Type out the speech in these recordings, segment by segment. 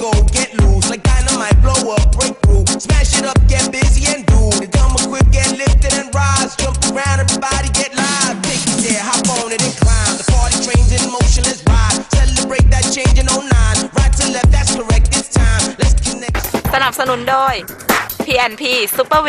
go, get loose. Like dynamite, blow up, breakthrough. Smash it up, get busy and do. The dumb equip, get lifted and rise. Jump around, everybody get live. Take it there, hop on it and climb. The party train's in motion, let's ride. Celebrate that change in 09. Right to left, that's correct, it's time. Let's connect. สนับสนุนโดย PNP Super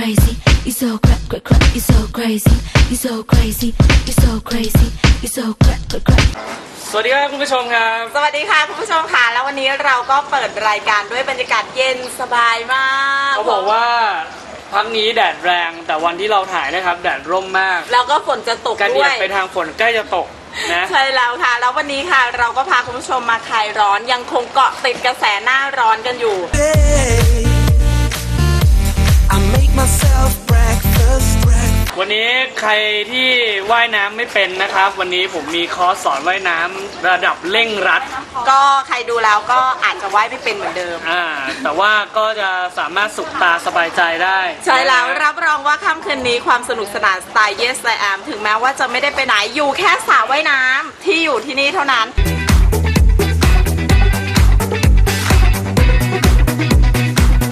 crazy, you so crack, crack, crack, you so crazy, you so crazy, you so crazy, you so crack, crack, crack. สวัสดีครับคุณผู้ชมครับ สวัสดีค่ะคุณผู้ชมค่ะ แล้ววันนี้เราก็เปิดรายการด้วยบรรยากาศเย็นสบายมากเขาบอกว่าพักนี้แดดแรงแต่วันที่เราถ่ายนะครับ แดดร่มมากแล้วก็ฝนจะตกการด้เดีวยไปทางฝนใกล้จะตกนะ ใช่แล้วค่ะ แล้ววันนี้ค่ะเราก็พาคุณผู้ชมมาคลายร้อนยังคงเกาะติดกระแสหน้าร้อนกันอยู่ Hey, I make myself breakfast, breakfast. วันนี้ใครที่ว่ายน้ำไม่เป็นนะครับ วันนี้ผมมีคอร์สสอนว่ายน้ำระดับเร่งรัด ก็ใครดูแล้วก็อาจจะว่ายไม่เป็นเหมือนเดิม อ่า แต่ว่าก็จะสามารถสุขตาสบายใจได้ใช่แล้วนะรับรองว่าค่ำคืนนี้ความสนุกสนานสไตล์ Yes I Am ถึงแม้ว่าจะไม่ได้ไปไหนอยู่แค่สระว่ายน้ำที่อยู่ที่นี่เท่านั้น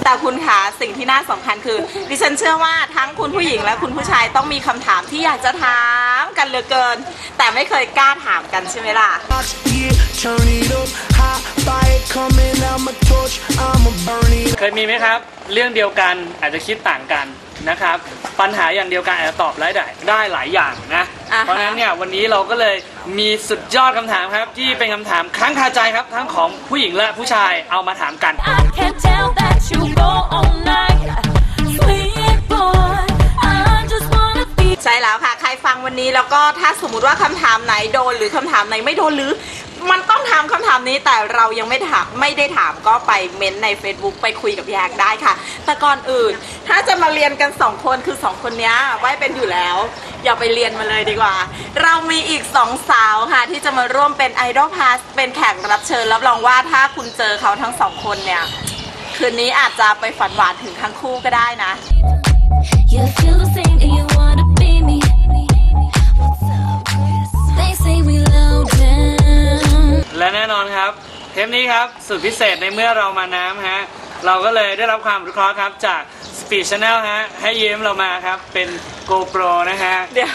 แต่คุณคะสิ่งที่น่าสำคัญคือ ดิฉันเชื่อว่าทั้งคุณผู้หญิงและคุณผู้ชายต้องมีคำถามที่อยากจะถามกันเหลือเกิน แต่ไม่เคยกล้าถามกันใช่ไหมล่ะ Watch, yeah, turn it up, hot fire coming out my torch. I'ma burn it. เคยมีไหมครับ เรื่องเดียวกันอาจจะคิดต่างกันนะครับ ปัญหาอย่างเดียวกันอาจจะตอบได้ได้ได้หลายอย่างนะอ่าฮะ เพราะฉะนั้นเนี่ยวันนี้เราก็เลยมีสุดยอดคำถามครับ ที่เป็นคำถามค้างคาใจครับ ทั้งของผู้หญิงและผู้ชายเอามาถามกัน I can tell that ใช่แล้วค่ะ ใครฟังวันนี้แล้วก็ถ้าสมมุติว่าคำถามไหนโดนหรือคำถามไหนไม่โดนหรือ มันต้องถามคำถามนี้แต่เรายังไม่ถามไม่ได้ถามก็ไปเม้นต์ใน Facebook ไปคุยกับแยกได้ค่ะ แต่ก่อนอื่น ถ้าจะมาเรียนกัน 2 คนคือ 2 คนนี้ไว้เป็นอยู่แล้ว อย่าไปเรียนมาเลยดีกว่า เรามีอีก 2 สาวค่ะ ที่จะมาร่วมเป็นไอดอลพาสเป็นแขกรับเชิญรับรองว่าถ้าคุณเจอเขาทั้งสองคนเนี่ย คืนนี้อาจจะไปฝันหวานถึงทั้งคู่ก็ได้นะ You feel the same and you wanna be me. What's up? They say we low down. และแน่นอนครับ เทปนี้ครับ สุดพิเศษในเมื่อเรามาน้ำฮะ เราก็เลยได้รับความอนุเคราะห์ครับจาก Speed Channel ฮะ ให้ยืมเรามาครับ เป็น GoPro นะฮะ เดี๋ยว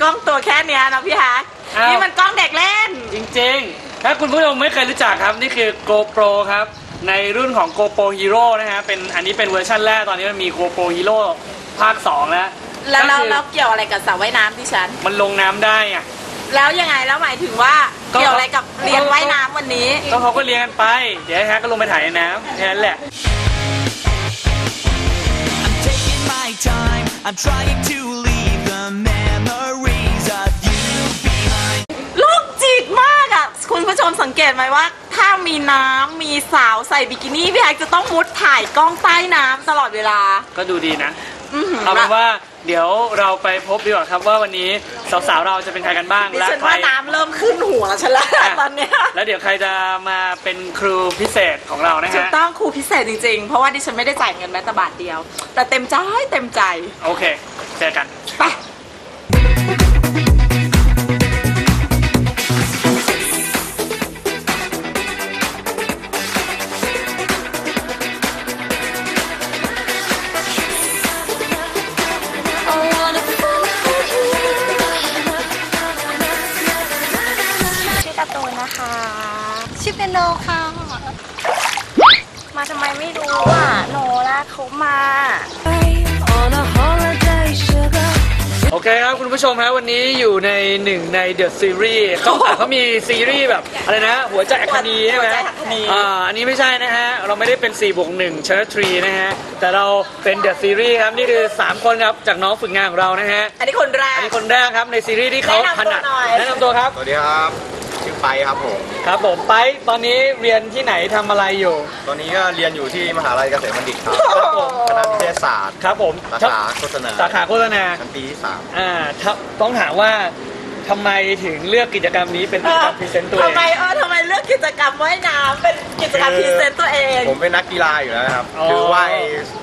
กล้องตัวแค่เนี้ยนะพี่ฮักอ้าว นี่มันกล้องเด็กเล่น จริงๆ ถ้าคุณผู้ชมไม่เคยรู้จักครับ นี่คือ GoPro ครับ ในรุ่นของ GoPro Hero นะฮะเป็นอันนี้เป็นเวอร์ชันแรกตอนนี้มันมี GoPro Hero ภาค 2 แล้วแล้วแล้วก็คือแล้วเกี่ยวอะไรกับสระว่ายน้ำที่ฉัน มันลงน้ำได้ไงแล้วยังไงแล้วหมายถึงว่าก็ เกี่ยวอะไรกับเรียนว่ายน้ำวันนี้ ก็เขาก็เรียนกันไป เดี๋ยวไอ้แฮกก็ลงไปถ่ายในน้ำแค่นั้นแหละ I'm taking my time. I'm trying to leave the memories of you behind. ลูกจิตมากอะ คุณผู้ชมสังเกตไหมว่าถ้า มีน้ำมีสาวใส่บิกินี่พี่ฮักจะต้องมุดถ่ายกล้องใต้น้ำตลอดเวลา ก็ดูดีนะ อื้อหือเอาเป็นว่าเดี๋ยวเราไปพบดีกว่าครับว่าวันนี้สาวๆเราจะเป็นใครกันบ้างดิและฉันใครว่าน้ำเริ่มขึ้นหัวฉันแล้วอะตอนเนี้ยแล้วเดี๋ยวใครจะมาเป็นครูพิเศษของเรานะถูกฮะต้องครูพิเศษจริงๆ เพราะว่าดิฉันไม่ได้จ่ายเงินแม้แต่บาทเดียว แต่เต็มใจเต็มใจ โอเค เจอกัน ไป ชื่อเป็นโนค่ะ มาทำไมไม่รู้อะโนลากเขามา On a holiday, sugar. โอเคครับคุณผู้ชมครับวันนี้อยู่ในหนึ่งในเดอะซีรีส์เขาแต่เขามีซีรีส์แบบอะไรนะ หัวใจอัคนีใช่ไหมหัวใจอัคนี อ่าอันนี้ไม่ใช่นะฮะ เราไม่ได้เป็น4บวก1เชอร์ทรีนะฮะ แต่เราเป็นเดอะซีรีส์ครับ นี่คือ 3 คนครับ จากน้องฝึกงานของเรานะฮะ อันนี้คนแรอัก นนี้คนแรกครับในซีรีส์ที่เขาถนัดแนะนำตัวหน่อย แนะนำตัวครับ สวัสดีครับชื่อ ไปครับผม ครับผมไปตอนนี้เรียนที่ไหนทำอะไรอยู่ ตอนนี้ก็เรียนอยู่ที่มหาลัยเกษตรบัณฑิตครับครับผม คณะวิทยาศาสตร์ครับผมสาขาโฆษณาสาขาโฆษณาชั้นปีที่สามอ่าถ้าต้องถามว่าทำไมถึงเลือกกิจกรรมนี้เป็นกิจกรรมพรีเซนต์ตัวเอทำง ไมเออทำไมเลือกกิจกรรมว่ายน้ำเป็นกิจกรรมพรีเซนต์ตัวเองผมเป็นนักกีฬาอยู่แล้วนะครับ อ๋อ คือว่าย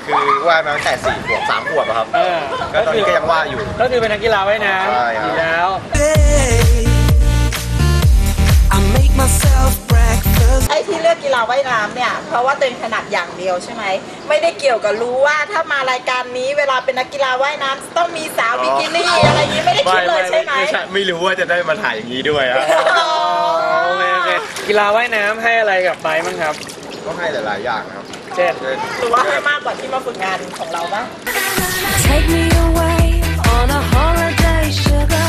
คือว่ายมาตั้งแต่สี่ขวบสามขวบอะครับเออก็ตอนนี้ก็ยังว่ายอยู่ ก็คือเป็นนักกีฬาว่ายน้ใช่ครับำดีแล้ว I อ้ที่เลือกกีฬาว่ายน้ำเนี่ย เพราะว่าตัวเองถนัดอย่างเดียวใช่ไหม ไม่ได้เกี่ยวกับรู้ว่าถ้ามารายการนี้เวลาเป็นนักกีฬาว่ายน้ำต้องมีสาวบิกินี่อะไรอย่างนี้ไม่ได้คิดเลยใช่ไหมไม่ใช่ไม่รู้ว่าจะได้มาถ่ายอย่างนี้ด้วยอะอ๋อโอเคโอเคกีฬาว่ายน้ำให้อะไรกับไบร์ทบ้างครับ ก็ให้หลายๆอย่างนะครับเช่นเช่นหรือว่าให้มากกว่าที่มาฝึกงานของเราปะ Take me away on a holiday, sugar.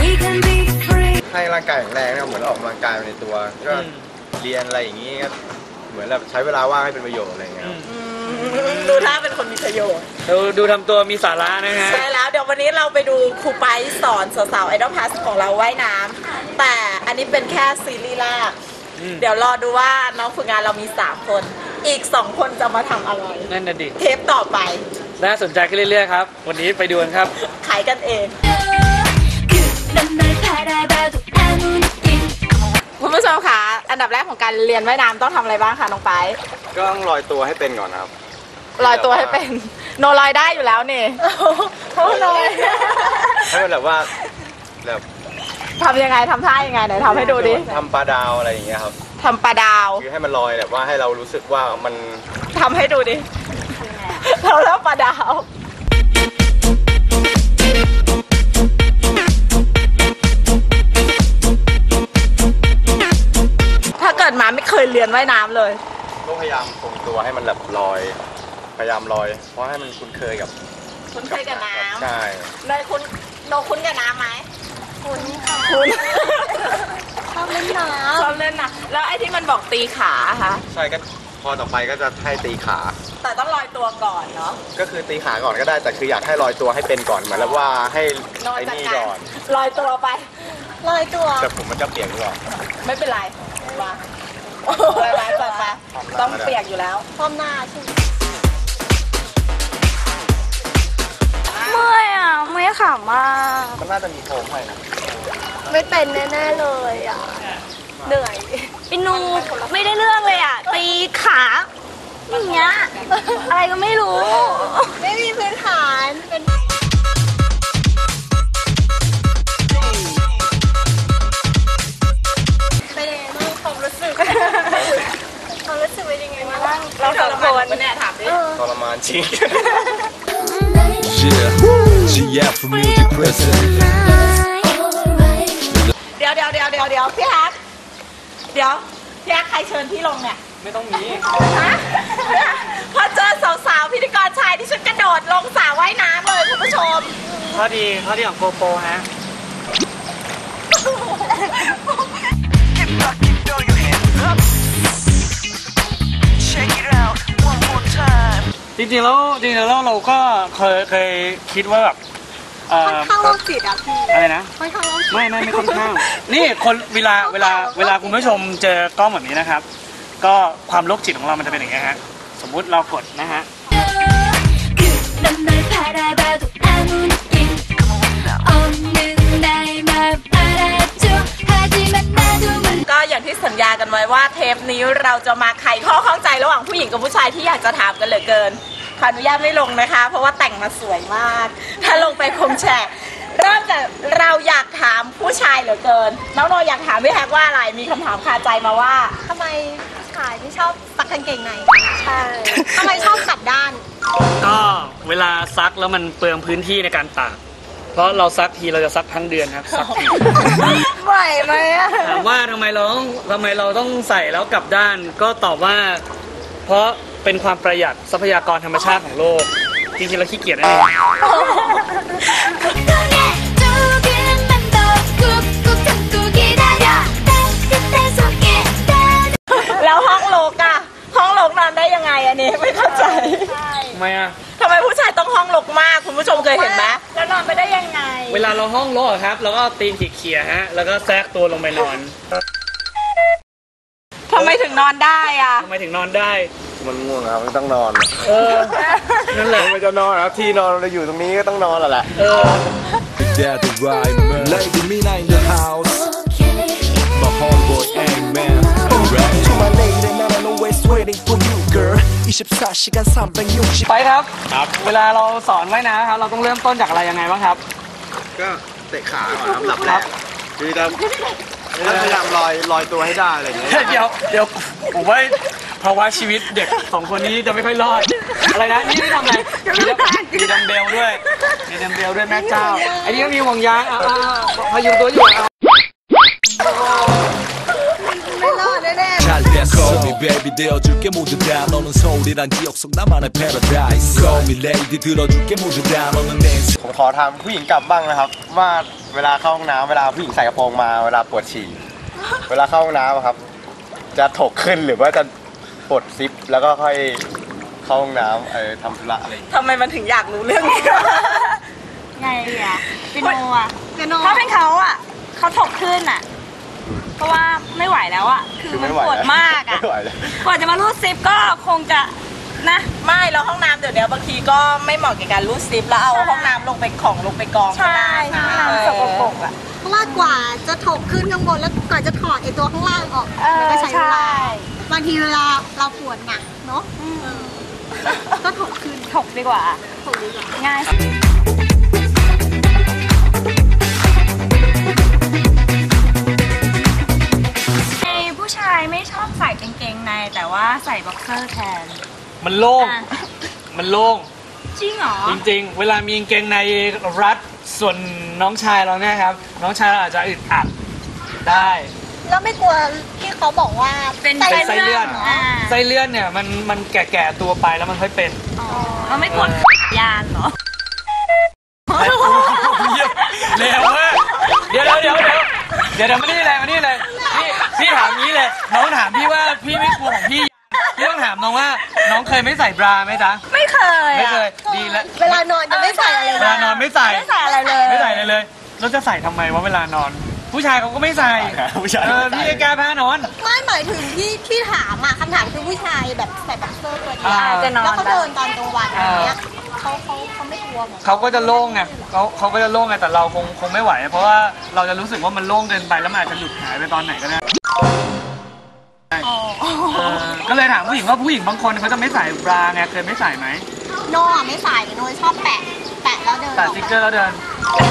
We can be free. ให้ร่างกายแข็งแรงนะครับเหมือนออกกำลังกายไปในตัวก็ เรียนอะไรอย่างนี้ก็เหมือนแบบใช้เวลาว่างให้เป็นประโยชน์อะไรอย่างเงี้ยครับ ดูถ้าเป็นคนมีประโยชน์ ดูดูทำตัวมีสาระนะฮะ ใช่แล้วเดี๋ยววันนี้เราไปดูครูไปสอนสาวๆไอดอลพาสของเราว่ายน้ำแต่อันนี้เป็นแค่ซีรีส์แรก อืม เดี๋ยวรอดูว่าน้องฝึกงานเรามี 3 คน อีก 2 คนจะมาทำอะไร นั่นน่ะดิ เทปต่อไป น่าสนใจขึ้นเรื่อยๆครับ วันนี้ไปดูกันครับ ขายกันเอง 난 날 바라봐도 아무 느낌. คุณผู้ชมคะ อันดับแรกของการเรียนว่ายน้ำต้องทำอะไรบ้างคะน้องไปก็ต้องลอยตัวให้เป็นก่อนนะครับลอยตัวให้เป็นโนลอยได้อยู่แล้วนี่เขาลอยให้มันแบบว่าแบบทำยังไงทำท่ายังไงไหนทำให้ดูดิทำปลาดาวอะไรอย่างเงี้ยครับทำปลาดาวคือให้มันลอยแบบว่าให้เรารู้สึกว่ามันทำให้ดูดิเราเล่าปลาดาว ดมาไม่เคยเรียนว่ายน้ำเลย ก็พยายามทรงตัวให้มันแบบลอย พยายามลอย เพราะให้มันคุ้นเคยกับคุ้นเคยกับน้ใช่ำเนยคุ้นโนคุ้นกับน้ำไหมคุณค่ะคุ้นชอบเล่นน้ชอบเล่นนะแล้วไอ้ที่มันบอกตีขาคะใช่ก็พอต่อไปก็จะให้ตีขา แต่ต้องลอยตัวก่อนเนาะก็คือตีขาก่อนก็ได้แต่คืออยากให้ลอยตัวให้เป็นก่อนเหมือนแล้วว่าให้นอนไอ้จากนี่การก่อนลอยตัวไปำลอยตัวแต่ผมมันจะเปียกหรือเปล่าไม่เป็นไรมา ไปไปไปไปต้องเปียกอยู่แล้วพร้อมหน้าใช่ไหมเมื่อยอะเมื่อยขามากมันน่าจะมีโคมให้นะไม่เป็นแน่ๆเลยอะเหนื่อยอินูไม่ได้เรื่องเลยอะตีขาอย่างเงี้ยอะไรก็ไม่รู้ ไม่มีพื้นฐานเป็นเป็น บ้างเราสองคนเนี่ยถามดิทรมานจริง Yeah, GF for music president. เดี๋ยวเดี๋ยวเดี๋ยวเดี๋ยวเดี๋ยวพี่ฮักเดี๋ยวพี่ฮักใครเชิญพี่ลงเนี่ยไม่ต้องมีฮะพอเจอสาวๆพิธีกรชายที่ชุดกระโดดลงสระว่ายน้ำเลยคุณผู้ชม ข้อดีข้อดีของโกโปรฮะ จริงๆแล้วจริงๆแล้วเราก็เคยเคยคิดว่าแบบค่อนข้างโรคจิตอะพี่อะไรนะไม่ไม่ไม่ค่อนข้าง นี่คนเวลาเวลาเวลาคุณผู้ชมเจอกล้องแบบนี้นะครับ ก็ความโรคจิตของเรามันจะเป็นอย่างเงี้ยฮะสมมุติเรากดนะฮะก็อย่างที่สัญญากันไว้ว่าเทปนี้เราจะมาไขข้อข้องใจระหว่างผู้หญิงกับผู้ชายที่อยากจะถามกันเหลือเกิน ขออนุญาตไม่ลงนะคะ เพราะว่าแต่งมาสวยมาก ถ้าลงไปคงแฉะเริ่มจากเราอยากถามผู้ชายเหลือเกิน น้องโนอยากถามพี่แฮกว่าอะไร มีคำถามคาใจมาว่า ทำไมผู้ชายที่ชอบซักกางเกงในใช่ทำไมชอบกลับด้าน ก็เวลาซักแล้วมันเปลืองพื้นที่ในการตาก เพราะเราซักทีเราจะซักทั้งเดือนครับซักทีไหวไหมอะถามว่าทำไมเราต้องทำไมเราต้องใส่แล้วกลับด้าน ก็ตอบว่า เพราะ เป็นความประหยัดทรัพยากรธรรมชาติของโลก จริงๆเราขี้เกียจนั่นเอง 두 개는 맘도 꾹꾹 참고 기다려 따뜻한 손길 따뜻 แล้วห้องโลกอะห้องโลกนอนได้ยังไงอันนี้ไม่เข้าใจ ทำไมอ่ะ ทำไมผู้ชายต้องห้องโลกมาก คุณผู้ชมเคยเห็นไหมแล้วนอนไปได้ยังไง เวลาเราห้องโลกอะครับเราก็เอาตีนเขี่ยๆฮะ แล้วก็แทรกตัวลงไปนอน ทำไมถึงนอนได้อะ ทำไมถึงนอนได้ มันง่วงครับมันต้องนอนเออนั่นแหละไม่จะนอนครับที่นอนเราอยู่ตรงนี้ก็ต้องนอนแหละเออ Daddy Ryman Lady Mina in the house My homeboy Angman Alright To my lady and I'm always waiting for you girl 24시간 360ไปครับครับ เวลาเราสอนว่ายน้ำครับ เราต้องเริ่มต้นจากอะไรยังไงบ้างครับ ก็เตะขาก่อนครับหลับแรกคือจะพยายามลอยลอยตัวให้ได้อะไรอย่างเงี้ยเดี๋ยวเดี๋ยวผมว่า ภาวะชีวิตเด็กสองคนนี้จะไม่ค่อยรอด อะไรนะ นี่ไม่ทำอะไรมีดัมมีดัมเบลด้วย มีดัมเบลด้วยแม่เจ้า อันนี้ก็มีห่วงยางอ่ะอ่ะอ่ะพยุงตัวอยู่อ่ะ ไม่รอดแน่ 잘 됐어 Call me baby 되어줄게 모두 다 너는 서울이란 기억 속 나만의 paradise Call me lady 들어줄게 모두 다 너는 내 인생 ผมขอทำผู้หญิงกลับบ้างนะครับ ว่าเวลาเข้าห้องน้ำเวลาผู้หญิงใส่กระโปรงมาเวลาปวดฉี่ เวลาเข้าห้องน้ำอะครับ จะถกขึ้นหรือว่าจะ ปลดซิปแล้วก็ค่อยเข้าห้องน้ำเออทำธุระอะไรอย่างเงี้ยทำไมมันถึงอยากรู้เรื่องนี้ไงอะพี่โนอะพี่โนถ้าเป็นเขาอะเขาถกขึ้นอะเพราะว่าไม่ไหวแล้วอะคือคือมันไม่ไหวปวดมากอะไม่ไหวเลยกว่าจะมารูดซิปก็คงจะนะ ไม่แล้วห้องน้ำเดี๋ยวนี้บางทีก็ไม่เหมาะกับการรูดซิปแล้วเอาห้องน้ำลงไปของลงไปกองก็ได้นะน้ำสกปรกอะเพราะว่ากว่าจะถกขึ้นข้างบนแล้วกว่าจะถอดไอตัวข้างล่างออกเออมันก็ใช้เวลา ใช่ บางทีเวลาเราปวดหนักเนาะเออก็ถกขึ้นถกดีกว่าถกดีกว่าง่ายไอ้ผู้ชายไม่ชอบใส่กางเกงในแต่ว่าใส่บ็อกเซอร์แทน มันโล่งอะมันโล่ง จริงเหรอ จริงๆ เวลามีกางเกงในรัดส่วนน้องชายเราเนี่ยครับ น้องชายเราอาจจะอึดอัดได้ แล้วไม่กลัวที่เขาบอกว่าเป็นเป็นไส้เลื่อนอ่าไส้เลื่อนเนี่ยมันมันแก่ๆตัวไปแล้วมันค่อยเป็นมันไม่ปวดยานเหรอ เร็วเว้ยเดี๋ยวเดี๋ยวเดี๋ยวเดี๋ยวเดี๋ยวเดี๋ยวมานี่เลยมานี่เลยพี่พี่ถามงี้เลย น้องถามพี่ว่าพี่ไม่กลัวของพี่พี่ต้องถามน้องว่า น้องเคยไม่ใส่บราไหมจ๊ะไม่เคยไม่อะเคยดีแล้วเวลานอนจะไม่ใส่อะไรเวลานอนไม่ใส่ไม่ใส่อะไรเลยไม่ใส่เลยเลยแล้วจะใส่ทำไมวะเวลานอน ผู้ชายเขาก็ไม่ใส่ผู้ชาย เออพี่จะแก้ผ้านอน ไม่หมายถึงที่ที่ถามอะคำถามคือผู้ชายแบบใส่บ็อกเซอร์ตัวเดียวอ่าจะนอน แล้วเขาเดินตอนกลางวันอย่างเงี้ยเขาเขาเขาไม่กลัวเหรอเขาก็จะโล่งไงเขาเขาก็จะโล่งไงแต่เราคงคงไม่ไหว เพราะว่าเราจะรู้สึกว่ามันโล่งเกินไปแล้วมันอาจจะหลุดหายไปตอนไหนก็ได้เออก็เลยถามผู้หญิงว่าผู้หญิงบางคนเขาจะไม่ใส่บราไงเคยไม่ใส่ไหมโน่อะไม่ใส่โน่ชอบแปะ แปะแล้วเดินใส่สติ๊กเกอร์แล้วเดิน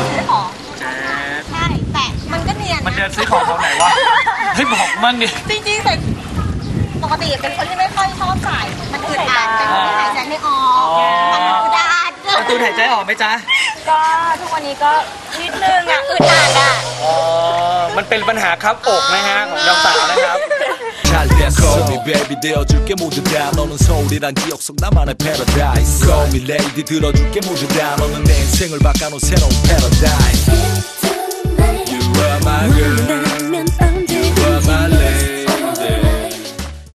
ซื้อของเจ๊ดใช่แปะมันก็เนียน มันเดิ นะ นซื้อของตรงไหนวะเฮ้ยบอกมั่งดิ จริงๆใส่ปกติเป็นคนที่ไม่ค่อยชอบใส่ มันอึดอัดเป็นคนที่หายใจไม่ออก อ๋อ มันอึดอัด ประตูหายใจออกไหมจ๊ะ ก็ทุกวันนี้ก็นิดนึงอ่ะอึดอัดอ่ะ อ๋อมันเป็นปัญหาครับอกนะฮะของยาวสาวนะครับ 잘 됐어 Call me baby 되어줄게 모두 다 너는 서울이란 기억 속 나만의 paradise Call me lady 들어줄게 모두 다 너는 내 인생을 바꿔 놓은 새로운 paradise You are my girl